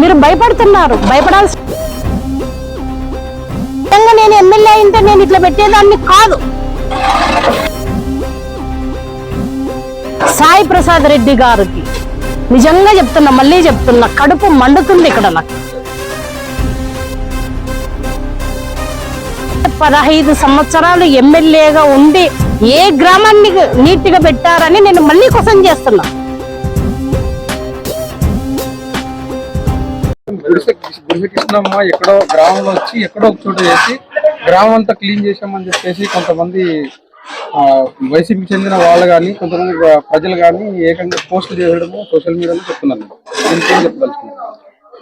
మీరు భయపడుతున్నారు. భయపడాల్సి నేను ఎమ్మెల్యే అయింటే నేను ఇట్లా పెట్టేదాన్ని కాదు. సాయి ప్రసాద్ రెడ్డి గారికి నిజంగా చెప్తున్నా మళ్ళీ చెప్తున్నా కడుపు మండుతుంది ఇక్కడ నాకు. పదహైదు సంవత్సరాలు ఎమ్మెల్యేగా ఉండి ఏ గ్రామాన్ని నీట్గా పెట్టారని నేను మళ్ళీ క్వశ్చన్ చేస్తున్నా. గుడిసె ఎక్కడో గ్రామంలో వచ్చి ఎక్కడో ఒక చోట చేసి గ్రామం అంతా క్లీన్ చేసామని చెప్పేసి కొంతమంది ఆ, వైసీపీకి చెందిన వాళ్ళు కానీ కొంతమంది ప్రజలు కానీ ఏకంగా పోస్టులు చేయడము సోషల్ మీడియాలో చెప్తున్నాను దీనికి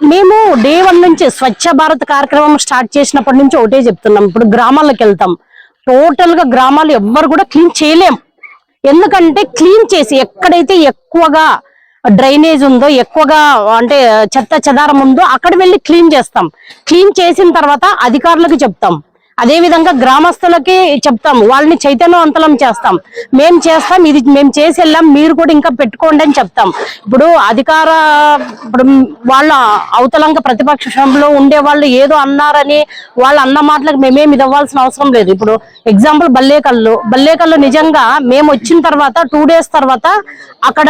మేము డే వన్ నుంచి స్వచ్ఛ భారత్ కార్యక్రమం స్టార్ట్ చేసినప్పటి నుంచి ఒకటే చెప్తున్నాం. ఇప్పుడు గ్రామాలకు వెళ్తాం. టోటల్గా గ్రామాలు ఎవ్వరు కూడా క్లీన్ చేయలేం. ఎందుకంటే క్లీన్ చేసి ఎక్కడైతే ఎక్కువగా డ్రైనేజ్ ఉందో ఎక్కువగా అంటే చెత్త చెదారం ఉందో అక్కడ వెళ్ళి క్లీన్ చేస్తాం. క్లీన్ చేసిన తర్వాత అధికారులకు చెప్తాం. అదే విధంగా గ్రామస్తులకి చెప్తాం వాళ్ళని చైతన్యవంతలం చేస్తాం. మేం చేస్తాం ఇది మేము చేసి వెళ్ళాం మీరు కూడా ఇంకా పెట్టుకోండి అని చెప్తాం. ఇప్పుడు అధికార ఇప్పుడు వాళ్ళ అవతలంక ప్రతిపక్షంలో ఉండే వాళ్ళు ఏదో అన్నారని వాళ్ళు అన్న మాటలకు మేమేమి ఇవ్వాల్సిన అవసరం లేదు. ఇప్పుడు ఎగ్జాంపుల్ బల్లేకల్లు. బల్లేకల్లు నిజంగా మేము వచ్చిన తర్వాత టూ డేస్ తర్వాత అక్కడ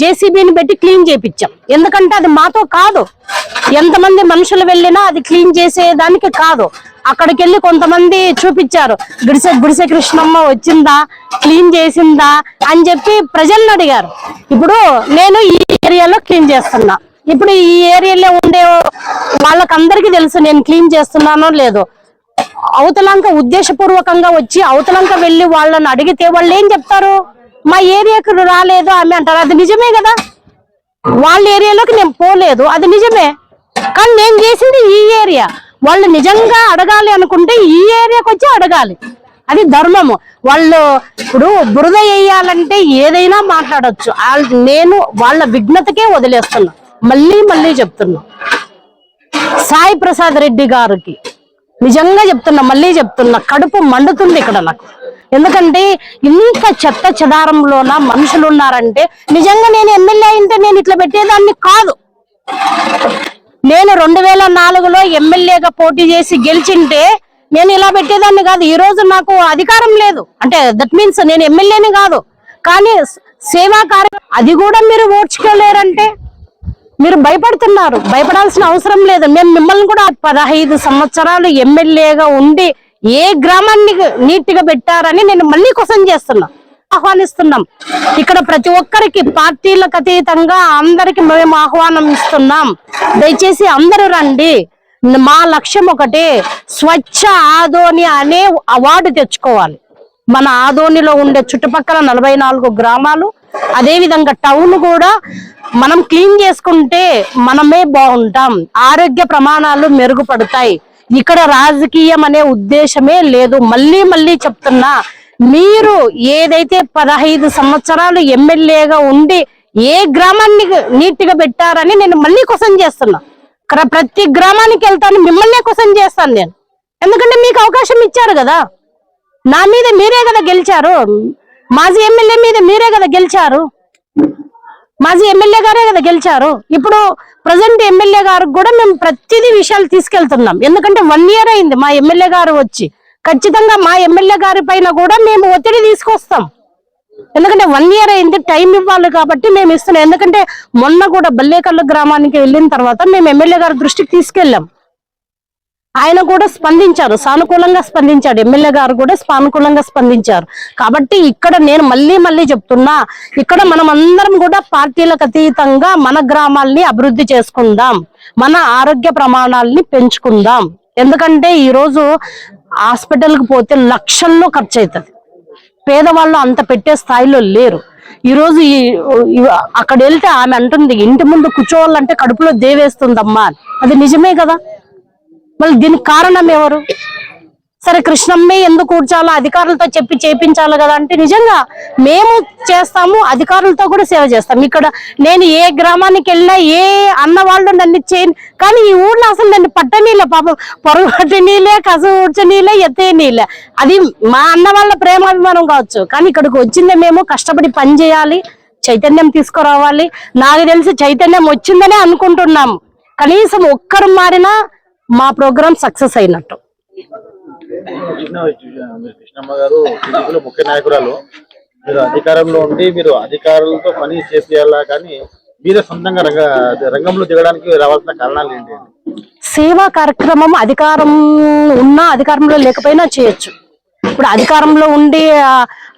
జేసీబీని పెట్టి క్లీన్ చేపించాం ఎందుకంటే అది మాతో కాదు. ఎంతమంది మనుషులు వెళ్ళినా అది క్లీన్ చేసేదానికి కాదు. అక్కడికి వెళ్ళి కొంతమంది చూపించారు. గుడిసె గుడిసె కృష్ణమ్మ వచ్చిందా? క్లీన్ చేసిందా? అని చెప్పి ప్రజలను అడిగారు. ఇప్పుడు నేను ఈ ఏరియాలో క్లీన్ చేస్తున్నా. ఇప్పుడు ఈ ఏరియాలో ఉండే వాళ్ళకందరికీ తెలుసు నేను క్లీన్ చేస్తున్నానో లేదో. అవతలంక ఉద్దేశపూర్వకంగా వచ్చి అవతలంక వెళ్ళి వాళ్ళని అడిగితే వాళ్ళు ఏం చెప్తారు? మా ఏరియాకు రాలేదు ఆమె అంటారు. అది నిజమే కదా? వాళ్ళ ఏరియాలోకి నేను పోలేదు. అది నిజమే. కానీ నేను చేసింది ఈ ఏరియా. వాళ్ళు నిజంగా అడగాలి అనుకుంటే ఈ ఏరియాకి వచ్చి అడగాలి. అది ధర్మము. వాళ్ళు ఇప్పుడు బురద వేయాలంటే ఏదైనా మాట్లాడొచ్చు. నేను వాళ్ళ విఘ్నతకే వదిలేస్తున్నా. మళ్ళీ మళ్ళీ చెప్తున్నా. సాయి ప్రసాద్ రెడ్డి గారికి నిజంగా చెప్తున్నా మళ్ళీ చెప్తున్నా. కడుపు మండుతుంది ఇక్కడ నాకు. ఎందుకంటే ఇంత చెత్త చెదారంలోన మనుషులు ఉన్నారంటే నిజంగా నేను ఎమ్మెల్యే అయింటే నేను ఇట్లా పెట్టేదాన్ని కాదు. నేను రెండు వేల నాలుగులో ఎమ్మెల్యేగా పోటీ చేసి గెలిచింటే నేను ఇలా పెట్టేదాన్ని కాదు. ఈ రోజు నాకు అధికారం లేదు. అంటే దట్ మీన్స్ నేను ఎమ్మెల్యేని కాదు. కానీ సేవా కార్య అది కూడా మీరు ఓడ్చుకోలేరంటే మీరు భయపడుతున్నారు. భయపడాల్సిన అవసరం లేదు. మేము మిమ్మల్ని కూడా పదహైదు సంవత్సరాలు ఎమ్మెల్యేగా ఉండి ఏ గ్రామాన్ని నీట్గా పెట్టారని నేను మళ్ళీ క్వశ్చన్ చేస్తున్నా. ఆహ్వానిస్తున్నాం. ఇక్కడ ప్రతి ఒక్కరికి పార్టీలకు అతీతంగా అందరికి మేము ఆహ్వానం ఇస్తున్నాం. దయచేసి అందరూ రండి. మా లక్ష్యం ఒకటే స్వచ్ఛ ఆదోని అనే అవార్డు తెచ్చుకోవాలి. మన ఆదోనిలో ఉండే చుట్టుపక్కల నలభై నాలుగు గ్రామాలు అదే విధంగా టౌన్ కూడా మనం క్లీన్ చేసుకుంటే మనమే బాగుంటాం. ఆరోగ్య ప్రమాణాలు మెరుగుపడతాయి. ఇక్కడ రాజకీయం అనే ఉద్దేశమే లేదు. మళ్ళీ మళ్ళీ చెప్తున్నా మీరు ఏదైతే పదహైదు సంవత్సరాలు ఎమ్మెల్యేగా ఉండి ఏ గ్రామాన్ని నీట్గా పెట్టారని నేను మళ్ళీ క్వశ్చన్ చేస్తున్నా. ఇక్కడ ప్రతి గ్రామానికి వెళ్తాను మిమ్మల్నే క్వశ్చన్ చేస్తాను నేను. ఎందుకంటే మీకు అవకాశం ఇచ్చారు కదా. నా మీద మీరే కదా గెలిచారు. మాజీ ఎమ్మెల్యే మీద మీరే కదా గెలిచారు. మాజీ ఎమ్మెల్యే గారే కదా గెలిచారు. ఇప్పుడు ప్రజెంట్ ఎమ్మెల్యే గారికి కూడా మేము ప్రతిదీ విషయాలు తీసుకెళ్తున్నాం. ఎందుకంటే వన్ ఇయర్ అయింది మా ఎమ్మెల్యే గారు వచ్చి. ఖచ్చితంగా మా ఎమ్మెల్యే గారి పైన కూడా మేము ఒత్తిడి తీసుకొస్తాం. ఎందుకంటే వన్ ఇయర్ అయింది టైం ఇవ్వాలి కాబట్టి మేము ఇస్తున్నాం. ఎందుకంటే మొన్న కూడా బల్లేకల్లు గ్రామానికి వెళ్ళిన తర్వాత మేము ఎమ్మెల్యే గారి దృష్టికి తీసుకెళ్ళాం. ఆయన కూడా స్పందించారు సానుకూలంగా స్పందించాడు. ఎమ్మెల్యే గారు కూడా సానుకూలంగా స్పందించారు. కాబట్టి ఇక్కడ నేను మళ్ళీ మళ్ళీ చెప్తున్నా ఇక్కడ మనం అందరం కూడా పార్టీలకు అతీతంగా మన గ్రామాల్ని అభివృద్ధి చేసుకుందాం. మన ఆరోగ్య ప్రమాణాలని పెంచుకుందాం. ఎందుకంటే ఈరోజు హాస్పిటల్కి పోతే లక్షల్లో ఖర్చు అవుతుంది పేదవాళ్ళు అంత పెట్టే స్థాయిలో లేరు. ఈ రోజు ఈ అక్కడ వెళ్తే ఆమె అంటుంది ఇంటి ముందు కూర్చోవాలంటే కడుపులో దేవేస్తుందమ్మా అని. అది నిజమే కదా? మళ్ళీ దీనికి కారణం ఎవరు? సరే కృష్ణమ్మే ఎందుకు కూర్చోాలో అధికారులతో చెప్పి చేపించాలి కదా అంటే నిజంగా మేము చేస్తాము అధికారులతో కూడా సేవ చేస్తాం. ఇక్కడ నేను ఏ గ్రామానికి వెళ్ళినా ఏ అన్న వాళ్ళు నన్ను చేయని కానీ ఈ ఊర్లో అసలు నన్ను పట్టనీలే పాపం పొరగొట్టి నీళ్ళే కసు ఊడ్చ ఎత్తే నీళ్ళే. అది మా అన్న వాళ్ళ ప్రేమాభిమానం కావచ్చు. కానీ ఇక్కడికి వచ్చిందే మేము కష్టపడి పని చేయాలి చైతన్యం తీసుకురావాలి. నాకు తెలిసి చైతన్యం వచ్చిందనే అనుకుంటున్నాము కనీసం ఒక్కరు మారినా మా ప్రోగ్రామ్ సక్సెస్ అయినట్టు. కృష్ణమ్మ గారు టీడీపీలో ముఖ్య నాయకురాలు. మీరు అధికారంలో ఉండి మీరు అధికారులతో పని చేపియాలా కానీ మీరే సొంతంగా రంగ రంగంలో దిగడానికి రావాల్సిన కారణాలు ఏంటి? సేవా కార్యక్రమం అధికారం ఉన్నా అధికారంలో లేకపోయినా చేయొచ్చు. ఇప్పుడు అధికారంలో ఉండి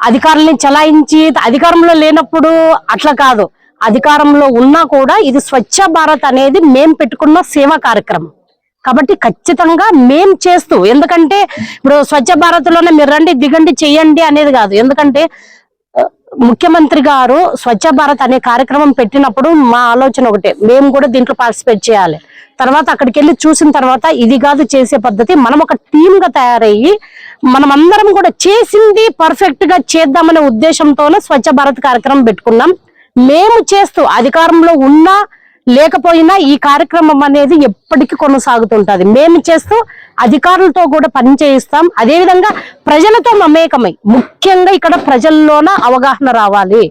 అధికారుల్ని చలాయించి అధికారంలో లేనప్పుడు అట్లా కాదు. అధికారంలో ఉన్నా కూడా ఇది స్వచ్ఛ భారత్ అనేది మేం పెట్టుకున్న సేవా కార్యక్రమం. కాబట్టి ఖచ్చితంగా మేం చేస్తూ ఎందుకంటే ఇప్పుడు స్వచ్ఛ భారత్లోనే మీరు రండి దిగండి చెయ్యండి అనేది కాదు. ఎందుకంటే ముఖ్యమంత్రి గారు స్వచ్ఛ భారత్ అనే కార్యక్రమం పెట్టినప్పుడు మా ఆలోచన ఒకటే మేము కూడా దీంట్లో పార్టిసిపేట్ చేయాలి. తర్వాత అక్కడికి వెళ్ళి చూసిన తర్వాత ఇది కాదు చేసే పద్ధతి మనం ఒక టీమ్గా తయారయ్యి మనం అందరం కూడా చేసింది పర్ఫెక్ట్గా చేద్దామనే ఉద్దేశంతోనే స్వచ్ఛ భారత్ కార్యక్రమం పెట్టుకున్నాం. మేము చేస్తూ అధికారంలో ఉన్నా లేకపోయినా ఈ కార్యక్రమం అనేది ఎప్పటికీ కొనసాగుతుంటది. మేము చేస్తూ అధికారులతో కూడా పని చేయిస్తాం. అదేవిధంగా ప్రజలతో మమేకమై ముఖ్యంగా ఇక్కడ ప్రజల్లోన అవగాహన రావాలి.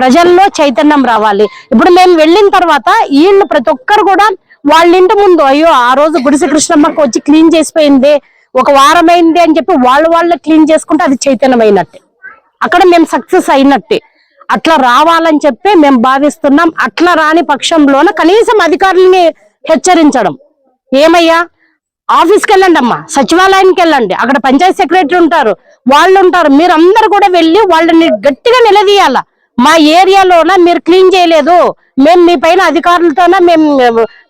ప్రజల్లో చైతన్యం రావాలి. ఇప్పుడు మేము వెళ్ళిన తర్వాత వీళ్ళు ప్రతి ఒక్కరు కూడా వాళ్ళ ఇంటి ముందు అయ్యో ఆ రోజు గుడిసె కృష్ణమ్మకి వచ్చి క్లీన్ చేసిపోయింది ఒక వారం అయింది అని చెప్పి వాళ్ళు వాళ్ళు క్లీన్ చేసుకుంటే అది చైతన్యమైనట్టే. అక్కడ మేము సక్సెస్ అయినట్టే. అట్లా రావాలని చెప్పి మేము భావిస్తున్నాం. అట్లా రాని పక్షంలోన కనీసం అధికారుల్ని హెచ్చరించడం. ఏమయ్యా? ఆఫీస్కి వెళ్ళండి అమ్మా సచివాలయానికి వెళ్ళండి అక్కడ పంచాయత్ సెక్రటరీ ఉంటారు. వాళ్ళు ఉంటారు. మీరు అందరు కూడా వెళ్ళి వాళ్ళని గట్టిగా నిలదీయాల? మా ఏరియాలోన మీరు క్లీన్ చేయలేదు. మేము మీ పైన అధికారులతోన మేము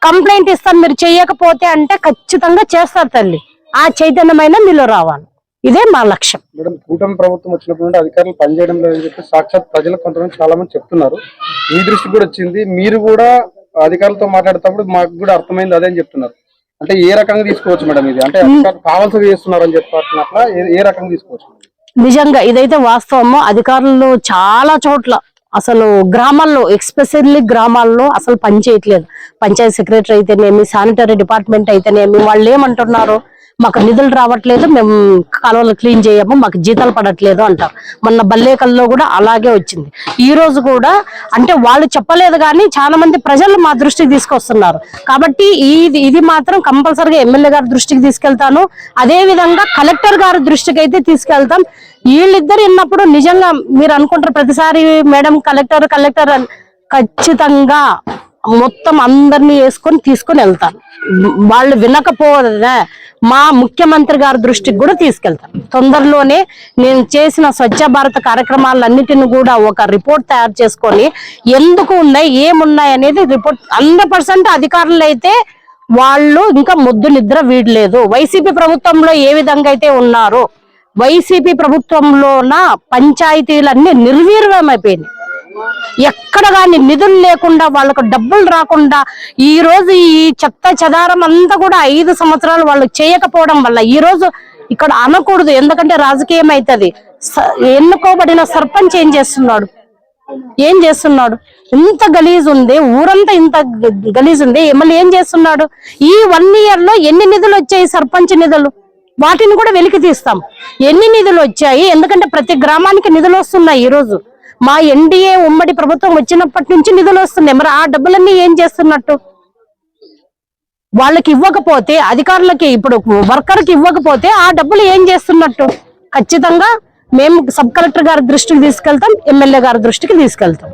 కంప్లైంట్ ఇస్తాం. మీరు చేయకపోతే అంటే ఖచ్చితంగా చేస్తారు తల్లి. ఆ చైతన్యమైన మీలో రావాలి. ఇదే మా లక్ష్యం. మేడం కూటమి ప్రభుత్వం వచ్చినప్పుడు నుండి అధికారులు పనిచేయడం లేదని చెప్పి సాక్షాత్ ప్రజలకు కొంతమంది చాలా మంది చెప్తున్నారు. మీ దృష్టికి కూడా వచ్చింది. మీరు కూడా అధికారులతో మాట్లాడేటప్పుడు మాకు కూడా అర్థమైంది అదే అని చెప్తున్నారు. అంటే ఏ రకంగా తీసుకోవచ్చు మేడం ఇది? అంటే కావాల్సింది చేస్తున్నారు అని చెప్పినట్ల ఏ- ఏ రకంగా తీసుకోవచ్చు నిజంగా ఇదైతే వాస్తవము అధికారులు చాలా చోట్ల అసలు గ్రామాల్లో ఎక్స్పెషల్లీ గ్రామాల్లో అసలు పని చేయట్లేదు పంచాయత్ సెక్రటరీ అయితేనేమి శానిటరీ డిపార్ట్మెంట్ అయితేనేమి వాళ్ళు ఏమంటున్నారు మాకు నిధులు రావట్లేదు మేము కాలువలు క్లీన్ చేయము మాకు జీతాలు పడట్లేదు అంటారు. మొన్న బల్లేకల్లో కూడా అలాగే వచ్చింది. ఈ రోజు కూడా అంటే వాళ్ళు చెప్పలేదు కానీ చాలా మంది ప్రజలు మా దృష్టికి తీసుకొస్తున్నారు. కాబట్టి ఇది ఇది మాత్రం కంపల్సరిగా ఎమ్మెల్యే గారి దృష్టికి తీసుకెళ్తాను. అదే విధంగా కలెక్టర్ గారి దృష్టికి అయితే తీసుకెళ్తాం. వీళ్ళిద్దరు విన్నప్పుడు నిజంగా మీరు అనుకుంటారు ప్రతిసారి మేడం కలెక్టర్ కలెక్టర్ ఖచ్చితంగా మొత్తం అందరినీ వేసుకొని తీసుకొని వెళ్తాను వాళ్ళు వినకపోతే మా ముఖ్యమంత్రి గారి దృష్టికి కూడా తీసుకెళ్తాను తొందరలోనే నేను చేసిన స్వచ్ఛ భారత కార్యక్రమాలన్నిటిని కూడా ఒక రిపోర్ట్ తయారు చేసుకొని ఎందుకు ఉన్నాయి ఏమున్నాయి అనేది రిపోర్ట్ హండ్రెడ్ పర్సెంట్ అధికారులు అయితే వాళ్ళు ఇంకా ముద్దు నిద్ర వీడలేదు. వైసీపీ ప్రభుత్వంలో ఏ విధంగా అయితే ఉన్నారో వైసీపీ ప్రభుత్వంలోన పంచాయతీలన్నీ నిర్వీర్యమైపోయినాయి. ఎక్కడ కానీ నిధులు లేకుండా వాళ్ళకు డబ్బులు రాకుండా ఈ రోజు ఈ చెత్త చెదారం అంతా కూడా ఐదు సంవత్సరాలు వాళ్ళు చేయకపోవడం వల్ల ఈ రోజు ఇక్కడ అనకూడదు. ఎందుకంటే రాజకీయం అవుతుంది స- ఎన్నుకోబడిన సర్పంచ్ ఏం చేస్తున్నాడు? ఏం చేస్తున్నాడు? ఇంత గలీజ్ ఉంది. ఊరంతా ఇంత గలీజ్ ఉంది. మళ్ళీ ఏం చేస్తున్నాడు? ఈ వన్ ఇయర్లో ఎన్ని నిధులు వచ్చాయి సర్పంచ్ నిధులు? వాటిని కూడా వెలికి తీస్తాం. ఎన్ని నిధులు వచ్చాయి? ఎందుకంటే ప్రతి గ్రామానికి నిధులు వస్తున్నాయి ఈ రోజు. మా ఎన్డీఏ ఉమ్మడి ప్రభుత్వం వచ్చినప్పటి నుంచి నిధులు వస్తున్నాయి. మరి ఆ డబ్బులన్నీ ఏం చేస్తున్నట్టు? వాళ్ళకి ఇవ్వకపోతే అధికారులకి ఇప్పుడు వర్కర్కి ఇవ్వకపోతే ఆ డబ్బులు ఏం చేస్తున్నట్టు? ఖచ్చితంగా మేము సబ్ కలెక్టర్ గారి దృష్టికి తీసుకెళ్తాం ఎమ్మెల్యే గారి దృష్టికి తీసుకెళ్తాం.